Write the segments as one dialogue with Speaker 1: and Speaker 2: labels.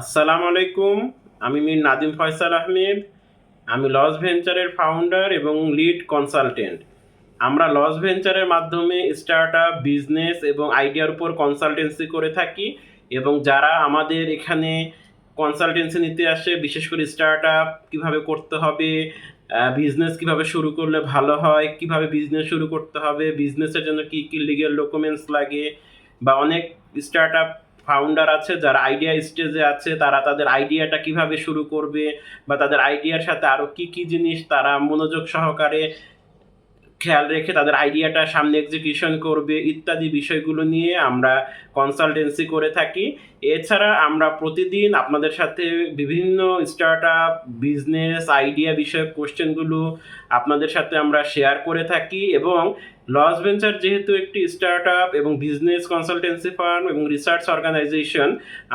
Speaker 1: আসসালামু আলাইকুম, আমি মির নাদিম ফয়সাল আহমেদ। আমি লস ভেঞ্চারের ফাউন্ডার এবং লিড কনসালটেন্ট আমরা লস ভেঞ্চারের মাধ্যমে স্টার্ট আপ বিজনেস এবং আইডিয়ার উপর কনসালটেন্সি করে থাকি এবং যারা আমাদের এখানে কনসালটেন্সি নিতে আসে, বিশেষ করে স্টার্ট আপ কীভাবে করতে হবে বিজনেস কীভাবে শুরু করলে ভালো হয়, কীভাবে বিজনেস শুরু করতে হবে বিজনেসের জন্য কী কী লিগেল ডকুমেন্টস লাগে বা অনেক স্টার্ট আপ ফাউন্ডার আছে, যারা আইডিয়া স্টেজে আছে, তারা তাদের আইডিয়াটা কীভাবে শুরু করবে বা তাদের আইডিয়ার সাথে আরও কি কি জিনিস তারা মনোযোগ সহকারে খেয়াল রেখে তাদের আইডিয়াটা সামনে এক্সিকিউশন করবে ইত্যাদি বিষয়গুলো নিয়ে আমরা কনসালটেন্সি করে থাকি। এছাড়া আমরা প্রতিদিন আপনাদের সাথে বিভিন্ন স্টার্ট আপ বিজনেস আইডিয়া বিষয়ক কোশ্চেনগুলো আপনাদের সাথে আমরা শেয়ার করে থাকি এবং লস ভেঞ্চার যেহেতু একটি স্টার্ট আপ এবং বিজনেস কনসালটেন্সি ফার্ম এবং রিসার্চ অর্গানাইজেশন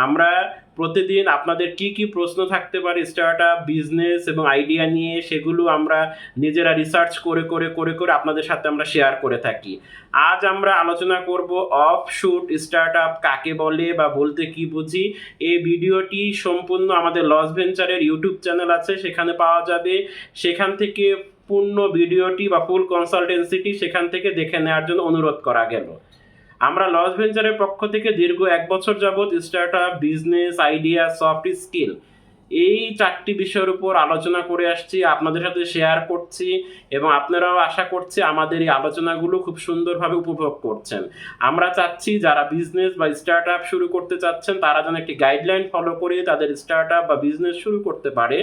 Speaker 1: আমরা প্রতিদিন আপনাদের কি কি প্রশ্ন থাকতে পারে স্টার্ট আপ বিজনেস এবং আইডিয়া নিয়ে, সেগুলো আমরা নিজেরা রিসার্চ করে করে করে করে আপনাদের সাথে আমরা শেয়ার করে থাকি। আজ আমরা আলোচনা করব অফ শুট স্টার্ট আপ কাকে বলে বা বলতে কি বুঝি। এই ভিডিওটি সম্পূর্ণ আমাদের লস ভেঞ্চারের ইউটিউব চ্যানেল আছে, সেখানে পাওয়া যাবে। সেখান থেকে পূর্ণ ভিডিওটি বা ফুল কনসালটেন্সিটি সেখান থেকে দেখে নেওয়ার জন্য অনুরোধ করা গেল। আমরা লস ভেঞ্চারের পক্ষ থেকে দীর্ঘ এক বছর যাবৎ start up business, idea, soft skill এই চারটি বিষয়ের উপর আলোচনা করে আসছি, আপনাদের সাথে শেয়ার করছি এবং আপনারাও আশা করছি আমাদের এই আলোচনাগুলো খুব সুন্দরভাবে উপভোগ করছেন। আমরা চাচ্ছি যারা বিজনেস বা স্টার্ট আপ শুরু করতে চাচ্ছেন, তারা যেন একটি গাইডলাইন ফলো করে তাদের স্টার্ট আপ বা বিজনেস শুরু করতে পারে।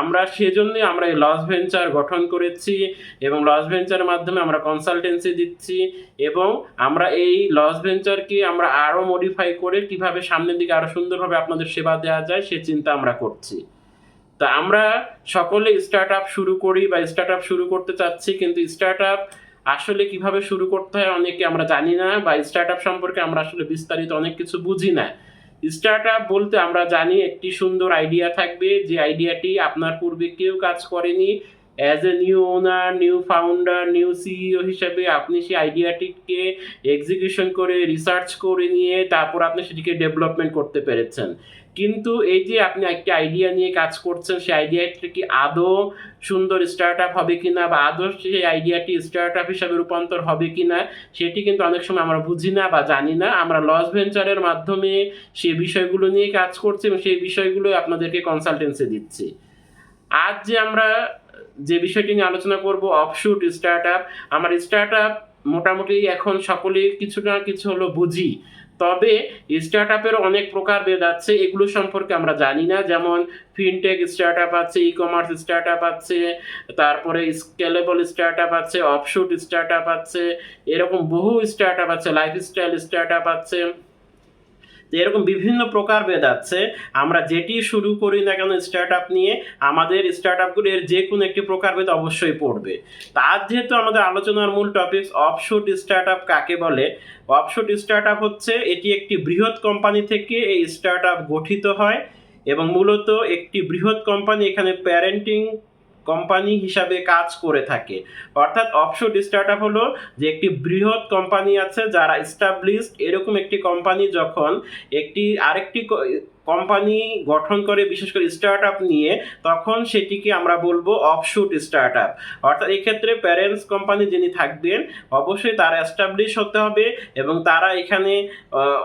Speaker 1: আমরা সেজন্যই আমরা এই লস ভেঞ্চার গঠন করেছি এবং লস ভেঞ্চারের মাধ্যমে আমরা কনসালটেন্সি দিচ্ছি এবং আমরা এই লস ভেঞ্চারকে আমরা আরও মডিফাই করে কীভাবে সামনের দিকে আরও সুন্দরভাবে আপনাদের সেবা দেওয়া যায়, সে চিন্তা আমরা করছি। তা আমরা সকলে স্টার্ট আপ শুরু করি বা স্টার্ট আপ শুরু করতে চাচ্ছি, কিন্তু স্টার্ট আপ আসলে কীভাবে শুরু করতে হয় অনেকে আমরা জানি না বা স্টার্ট আপ সম্পর্কে আমরা আসলে বিস্তারিত অনেক কিছু বুঝি না। স্টার্ট আপ বলতে আমরা জানি একটি সুন্দর আইডিয়া থাকবে, যে আইডিয়াটি আপনার পূর্বে কেউ কাজ করেনি। As a new owner new founder new CEO হিসেবে আপনি সেই আইডিয়াটিকে এক্সিকিউশন করে রিসার্চ করে নিয়ে তারপর আপনি সেটিকে ডেভেলপমেন্ট করতে পেরেছেন। কিন্তু এই যে আপনি একটা আইডিয়া নিয়ে কাজ করছেন, সেই আইডিয়াটি কি আদৌ সুন্দর স্টার্ট আপ হবে কিনা বা আদৌ সেই আইডিয়াটি স্টার্ট আপ হিসাবে রূপান্তর হবে কিনা, সেটি কিন্তু অনেক সময় আমরা বুঝি না বা জানি না। আমরা লস ভেঞ্চারের মাধ্যমে সেই বিষয়গুলো নিয়ে কাজ করছি এবং সেই বিষয়গুলো আপনাদেরকে কনসালটেন্সি দিচ্ছি। আজ যে আমরা যে বিষয়টি নিয়ে আলোচনা করব অফশুট স্টার্ট আপ আমার স্টার্ট আপ মোটামুটি এখন সকলেই কিছু না কিছু হলো বুঝি। তবে স্টার্ট আপের অনেক প্রকারভেদ আছে, এগুলো সম্পর্কে আমরা জানি না। যেমন ফিনটেক স্টার্ট আপ আছে ই কমার্স স্টার্ট আপ আছে, তারপরে স্কেলেবল স্টার্ট আপ আছে অফশুট স্টার্ট আপ আছে, এরকম বহু স্টার্ট আপ আছে লাইফস্টাইল স্টার্ট আপ আছে। তো এরকম বিভিন্ন প্রকারভেদ আছে। আমরা যেটি শুরু করি না কেন স্টার্ট আপ নিয়ে, আমাদের স্টার্ট আপগুলির যে কোনো একটি প্রকারভেদ অবশ্যই পড়বে। তার যেহেতু আমাদের আলোচনার মূল টপিক অফশুট স্টার্ট আপ কাকে বলে অফশুট স্টার্ট আপ হচ্ছে এটি একটি বৃহৎ কোম্পানি থেকে এই স্টার্ট আপ গঠিত হয় এবং মূলত একটি বৃহৎ কোম্পানি এখানে প্যারেন্টিং কোম্পানি হিসাবে কাজ করে থাকে। অর্থাৎ অফশোর স্টার্ট আপ হলো যে একটি বৃহৎ কোম্পানি আছে যারা এস্টাবলিশড এরকম একটি কোম্পানি যখন একটি আরেকটি কোম্পানি গঠন করে, বিশেষ করে স্টার্ট আপ নিয়ে, তখন সেটিকে আমরা বলব অফশুট স্টার্ট আপ অর্থাৎ এক্ষেত্রে প্যারেন্টস কোম্পানি যিনি থাকবেন, অবশ্যই তারা এস্টাবলিশ হতে হবে এবং তারা এখানে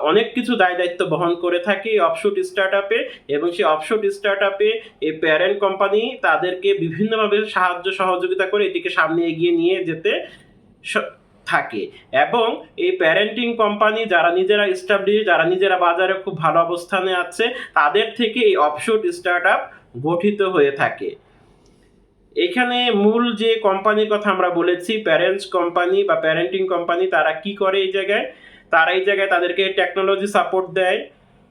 Speaker 1: অনেক কিছু দায় দায়িত্ব বহন করে থাকে এই অফশুট স্টার্ট আপে এবং সেই অফশুট স্টার্ট আপে এই প্যারেন্ট কোম্পানি তাদেরকে বিভিন্নভাবে সাহায্য সহযোগিতা করে এটিকে সামনে এগিয়ে নিয়ে যেতে থাকে। এবং এই প্যারেন্টিং কোম্পানি যারা নিজেরা স্টাবলিশ যারা নিজেরা বাজারে খুব ভালো অবস্থানে আছে, তাদের থেকে এই অফশুট স্টার্ট আপ গঠিত হয়ে থাকে। এখানে মূল যে কোম্পানির কথা আমরা বলেছি প্যারেন্টস কোম্পানি বা প্যারেন্টিং কোম্পানি তারা কি করে এই জায়গায়? তারা এই জায়গায় তাদেরকে টেকনোলজি সাপোর্ট দেয়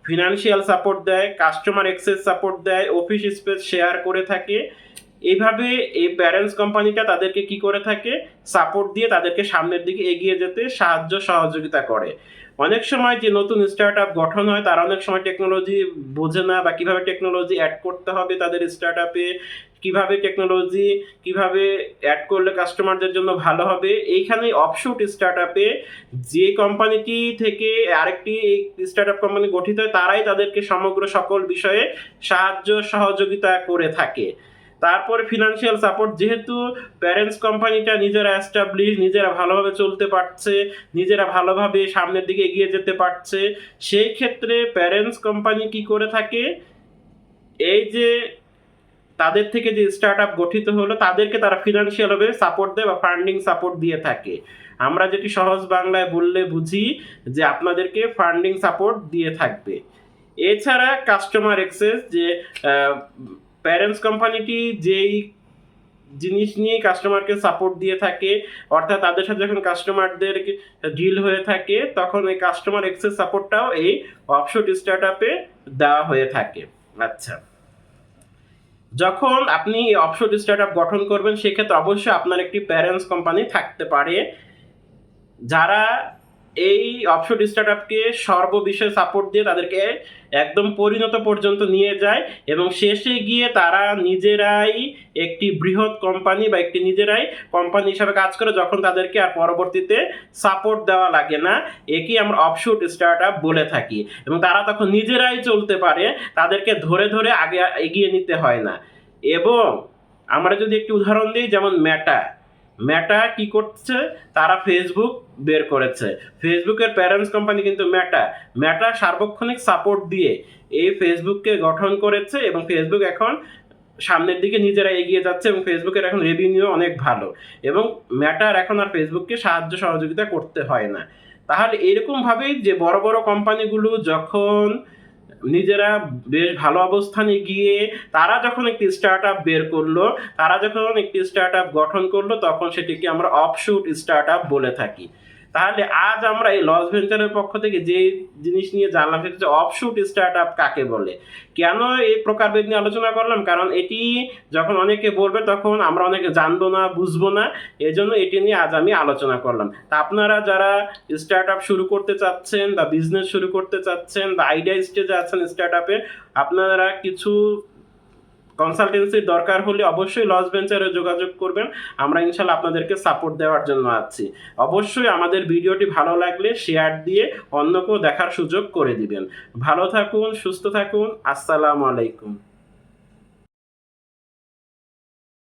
Speaker 1: ফিনান্সিয়াল সাপোর্ট দেয় কাস্টমার এক্সেস সাপোর্ট দেয় অফিস স্পেস শেয়ার করে থাকে এইভাবে এই প্যারেন্টস কোম্পানিটা তাদেরকে কি করে থাকে? সাপোর্ট দিয়ে তাদেরকে সামনের দিকে এগিয়ে যেতে সাহায্য, সহযোগিতা করে। অনেক সময় যে নতুন স্টার্ট আপ গঠন হয়, তারা অনেক সময় টেকনোলজি বোঝে না বা কীভাবে টেকনোলজি অ্যাড করতে হবে তাদের স্টার্ট আপে কীভাবে টেকনোলজি কীভাবে অ্যাড করলে কাস্টমারদের জন্য ভালো হবে। এইখানে অফশুট স্টার্ট আপে যে কোম্পানিটি থেকে আরেকটি স্টার্ট আপ কোম্পানি গঠিত হয়, তারাই তাদেরকে সমগ্র সকল বিষয়ে সাহায্য, সহযোগিতা করে থাকে। তারপরে ফিনান্সিয়াল সাপোর্ট যেহেতু প্যারেন্টস কোম্পানিটা নিজেরা অ্যাস্টাবলিশ নিজেরা ভালোভাবে চলতে পারছে, নিজেরা ভালোভাবে সামনের দিকে এগিয়ে যেতে পারছে, সেই ক্ষেত্রে প্যারেন্টস কোম্পানি কি করে থাকে? এই যে তাদের থেকে যে স্টার্ট আপ গঠিত হলো, তাদেরকে তারা ফিনান্সিয়ালভাবে সাপোর্ট দেয় বা ফান্ডিং সাপোর্ট দিয়ে থাকে। আমরা যেটি সহজ বাংলায় বললে বুঝি যে আপনাদেরকে ফান্ডিং সাপোর্ট দিয়ে থাকবে। এছাড়া কাস্টমার এক্সেস যে প্যারেন্টস কোম্পানিটি যেই জিনিস নিয়ে কাস্টমারকে সাপোর্ট দিয়ে থাকে, অর্থাৎ তাদের সাথে যখন কাস্টমারদের ডিল হয়ে থাকে, তখন এই কাস্টমার এক্সেস সাপোর্টটাও এই অফশোট স্টার্ট আপে দেওয়া হয়ে থাকে। আচ্ছা। যখন আপনি এই অফশোট স্টার্ট আপ গঠন করবেন, সেক্ষেত্রে অবশ্যই আপনার একটি প্যারেন্টস কোম্পানি থাকতে পারে। যারা এই অফশোট স্টার্ট আপকে সর্ববিষয়ে সাপোর্ট দিয়ে তাদেরকে একদম পরিণত পর্যন্ত নিয়ে যায় এবং শেষে গিয়ে তারা নিজেরাই একটি বৃহৎ কোম্পানি বা একটি নিজেরাই কোম্পানি হিসাবে কাজ করে যখন তাদেরকে আর পরবর্তীতে সাপোর্ট দেওয়া লাগে না, একেই আমরা অফশুট স্টার্ট আপ বলে থাকি। এবং তারা তখন নিজেরাই চলতে পারে, তাদেরকে ধরে ধরে আগে এগিয়ে নিতে হয় না। এবং আমরা যদি একটি উদাহরণ দিই, যেমন ম্যাটা ম্যাটা কি করছে? তারা ফেসবুক বের করেছে। ফেসবুকের প্যারেন্টস কোম্পানি কিন্তু ম্যাটা ম্যাটা সার্বক্ষণিক সাপোর্ট দিয়ে এই ফেসবুককে গঠন করেছে এবং ফেসবুক এখন সামনের দিকে নিজেরা এগিয়ে যাচ্ছে এবং ফেসবুকের এখন রেভিনিউ অনেক ভালো। এবং ম্যাটার এখন আর ফেসবুককে সাহায্য সহযোগিতা করতে হয় না। তাহলে এরকমভাবেই যে বড় বড় কোম্পানিগুলো যখন নিজেরা বেশ ভালো অবস্থানে গিয়ে তারা যখন একটি স্টার্ট আপ বের করল, তারা যখন একটি স্টার্ট আপ গঠন করল, তখন সেটিকে আমরা অফশুট স্টার্ট আপ বলে থাকি। তাহলে আজ আমরা এই লস ভেঞ্চারের পক্ষ থেকে যে জিনিস নিয়ে জানলাম সেটা হচ্ছে অফশুট স্টার্ট আপ কাকে বলে? কেন এই প্রকারভেদ নিয়ে আলোচনা করলাম? কারণ এটি যখন অনেকে বলবে তখন আমরা অনেকে জানব না, বুঝব না। এজন্য এটি নিয়ে আজ আমি আলোচনা করলাম। তা আপনারা যারা স্টার্ট আপ শুরু করতে চাচ্ছেন বা বিজনেস শুরু করতে চাচ্ছেন বা আইডিয়া স্টেজে আছেন স্টার্ট আপে আপনারা কিছু কনসালটেন্সির দরকার হলে অবশ্যই লস ভেঞ্চারে যোগাযোগ করবেন। আমরা ইনশাল্লাহ আপনাদেরকে সাপোর্ট দেওয়ার জন্য আছি। অবশ্যই আমাদের ভিডিওটি ভালো লাগলে শেয়ার দিয়ে অন্যকেও দেখার সুযোগ করে দিবেন। ভালো থাকুন, সুস্থ থাকুন। আসসালামু আলাইকুম।